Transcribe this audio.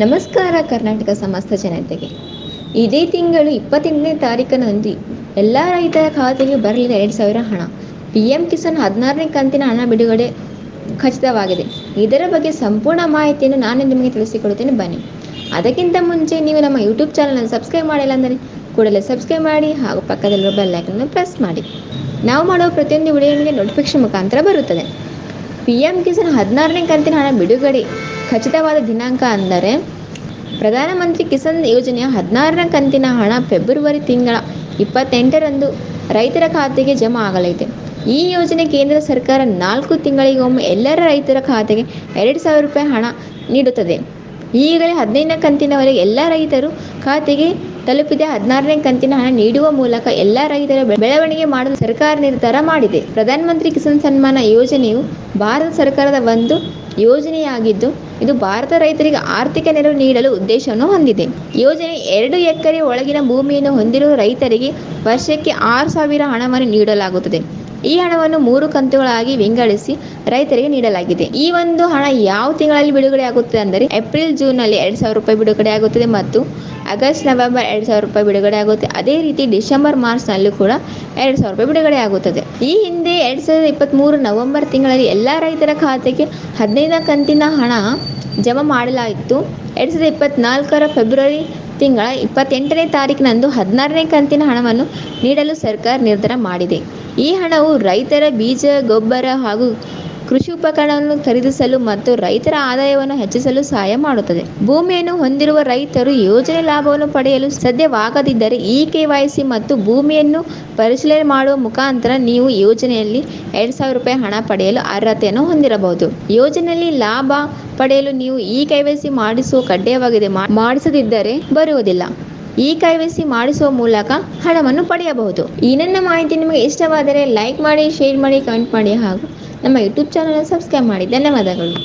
ನಮಸ್ಕಾರ ಕರ್ನಾಟಕ ಸಮಸ್ತ ಜನತೆಗೆ. ಇದೇ ತಿಂಗಳು ಇಪ್ಪತ್ತೆಂಟನೇ ತಾರೀಕಿನಂದು ಎಲ್ಲ ರೈತರ ಖಾತೆಗೆ ಬರಲಿದೆ ಎರಡು ಸಾವಿರ ಹಣ. ಪಿ ಎಂ ಕಿಸಾನ್ ಹದಿನಾರನೇ ಕಂತಿನ ಹಣ ಬಿಡುಗಡೆ ಖಚಿತವಾಗಿದೆ. ಇದರ ಬಗ್ಗೆ ಸಂಪೂರ್ಣ ಮಾಹಿತಿಯನ್ನು ನಾನು ನಿಮಗೆ ತಿಳಿಸಿಕೊಡುತ್ತೇನೆ. ಬನ್ನಿ. ಅದಕ್ಕಿಂತ ಮುಂಚೆ ನೀವು ನಮ್ಮ ಯೂಟ್ಯೂಬ್ ಚಾನಲನ್ನು ಸಬ್ಸ್ಕ್ರೈಬ್ ಮಾಡಿಲ್ಲ ಅಂದರೆ ಕೂಡಲೇ ಸಬ್ಸ್ಕ್ರೈಬ್ ಮಾಡಿ ಹಾಗೂ ಪಕ್ಕದಲ್ಲಿರುವ ಬೆಲ್ ಐಕನನ್ನು ಪ್ರೆಸ್ ಮಾಡಿ. ನಾವು ಮಾಡುವ ಪ್ರತಿಯೊಂದು ವಿಡಿಯೋ ನಿಮಗೆ ನೋಟಿಫಿಕೇಶನ್ ಮುಖಾಂತರ ಬರುತ್ತದೆ. ಪಿ ಎಂ ಕಿಸಾನ್ ಹದಿನಾರನೇ ಕಂತಿನ ಹಣ ಬಿಡುಗಡೆ. ಖಚಿತವಾದ ದಿನಾಂಕ ಅಂದರೆ ಪ್ರಧಾನಮಂತ್ರಿ ಕಿಸಾನ್ ಯೋಜನೆಯ ಹದಿನಾರನೇ ಕಂತಿನ ಹಣ ಫೆಬ್ರವರಿ ತಿಂಗಳ ಇಪ್ಪತ್ತೆಂಟರಂದು ರೈತರ ಖಾತೆಗೆ ಜಮಾ ಆಗಲಿದೆ. ಈ ಯೋಜನೆ ಕೇಂದ್ರ ಸರ್ಕಾರ ನಾಲ್ಕು ತಿಂಗಳಿಗೊಮ್ಮೆ ಎಲ್ಲರ ರೈತರ ಖಾತೆಗೆ ಎರಡು ಸಾವಿರ ರೂಪಾಯಿ ಹಣ ನೀಡುತ್ತದೆ. ಈಗಲೇ ಹದಿನೈದನೇ ಕಂತಿನವರೆಗೆ ಎಲ್ಲ ರೈತರು ಖಾತೆಗೆ ತಲುಪಿದೆ. ಹದಿನಾರನೇ ಕಂತಿನ ಹಣ ನೀಡುವ ಮೂಲಕ ಎಲ್ಲ ರೈತರ ಬೆಳವಣಿಗೆ ಮಾಡಲು ಸರ್ಕಾರ ನಿರ್ಧಾರ ಮಾಡಿದೆ. ಪ್ರಧಾನಮಂತ್ರಿ ಕಿಸಾನ್ ಸನ್ಮಾನ ಯೋಜನೆಯು ಭಾರತ ಸರ್ಕಾರದ ಒಂದು ಯೋಜನೆಯಾಗಿದ್ದು, ಇದು ಭಾರತ ರೈತರಿಗೆ ಆರ್ಥಿಕ ನೆರವು ನೀಡಲು ಉದ್ದೇಶವನ್ನು ಹೊಂದಿದೆ. ಯೋಜನೆ ಎರಡು ಎಕರೆ ಒಳಗಿನ ಭೂಮಿಯನ್ನು ಹೊಂದಿರುವ ರೈತರಿಗೆ ವರ್ಷಕ್ಕೆ ಆರು ಸಾವಿರ ಹಣವನ್ನು ನೀಡಲಾಗುತ್ತದೆ. ಈ ಹಣವನ್ನು ಮೂರು ಕಂತುಗಳಾಗಿ ವಿಂಗಡಿಸಿ ರೈತರಿಗೆ ನೀಡಲಾಗಿದೆ. ಈ ಒಂದು ಹಣ ಯಾವ ತಿಂಗಳಲ್ಲಿ ಬಿಡುಗಡೆ ಆಗುತ್ತದೆ ಅಂದರೆ ಏಪ್ರಿಲ್, ಜೂನ್ನಲ್ಲಿ ಎರಡು ಸಾವಿರ ರೂಪಾಯಿ ಬಿಡುಗಡೆ ಆಗುತ್ತದೆ ಮತ್ತು ಆಗಸ್ಟ್, ನವೆಂಬರ್ ಎರಡು ಸಾವಿರ ರೂಪಾಯಿ ಬಿಡುಗಡೆ ಆಗುತ್ತೆ. ಅದೇ ರೀತಿ ಡಿಸೆಂಬರ್, ಮಾರ್ಚ್ನಲ್ಲೂ ಕೂಡ ಎರಡು ಸಾವಿರ ರೂಪಾಯಿ ಬಿಡುಗಡೆ ಆಗುತ್ತದೆ. ಈ ಹಿಂದೆ ಎರಡು ಸಾವಿರದ ಇಪ್ಪತ್ತ್ಮೂರು ನವೆಂಬರ್ ತಿಂಗಳಲ್ಲಿ ಎಲ್ಲ ರೈತರ ಖಾತೆಗೆ ಹದಿನೈದನೇ ಕಂತಿನ ಹಣ ಜಮಾ ಮಾಡಲಾಯಿತು. ಎರಡು ಸಾವಿರದ ಇಪ್ಪತ್ತ್ನಾಲ್ಕರ ಫೆಬ್ರವರಿ ತಿಂಗಳ ಇಪ್ಪತ್ತೆಂಟನೇ ತಾರೀಕಿನಂದು ಹದಿನಾರನೇ ಕಂತಿನ ಹಣವನ್ನು ನೀಡಲು ಸರ್ಕಾರ ನಿರ್ಧಾರ ಮಾಡಿದೆ. ಈ ಹಣವು ರೈತರ ಬೀಜ, ಗೊಬ್ಬರ ಹಾಗೂ ಕೃಷಿ ಉಪಕರಣವನ್ನು ಖರೀದಿಸಲು ಮತ್ತು ರೈತರ ಆದಾಯವನ್ನು ಹೆಚ್ಚಿಸಲು ಸಹಾಯ ಮಾಡುತ್ತದೆ. ಭೂಮಿಯನ್ನು ಹೊಂದಿರುವ ರೈತರು ಯೋಜನೆ ಲಾಭವನ್ನು ಪಡೆಯಲು ಸಾಧ್ಯವಾಗದಿದ್ದರೆ ಇ ಸಿ ಮತ್ತು ಭೂಮಿಯನ್ನು ಪರಿಶೀಲನೆ ಮಾಡುವ ಮುಖಾಂತರ ನೀವು ಯೋಜನೆಯಲ್ಲಿ ಎರಡು ಸಾವಿರ ರೂಪಾಯಿ ಹಣ ಪಡೆಯಲು ಅರ್ಹತೆಯನ್ನು ಹೊಂದಿರಬಹುದು. ಯೋಜನೆಯಲ್ಲಿ ಲಾಭ ಪಡೆಯಲು ನೀವು ಇ ಸಿ ಮಾಡಿಸುವ ಕಡ್ಡಾಯವಾಗಿದೆ. ಮಾಡಿಸದಿದ್ದರೆ ಬರುವುದಿಲ್ಲ. ಈ ಕೈವಸಿ ಮಾಡಿಸುವ ಮೂಲಕ ಹಣವನ್ನು ಪಡೆಯಬಹುದು. ಈ ನನ್ನ ಮಾಹಿತಿ ನಿಮಗೆ ಇಷ್ಟವಾದರೆ ಲೈಕ್ ಮಾಡಿ, ಶೇರ್ ಮಾಡಿ, ಕಮೆಂಟ್ ಮಾಡಿ ಹಾಗೂ ನಮ್ಮ ಯೂಟ್ಯೂಬ್ ಚಾನಲ್ ಸಬ್ಸ್ಕ್ರೈಬ್ ಮಾಡಿ. ಧನ್ಯವಾದಗಳು.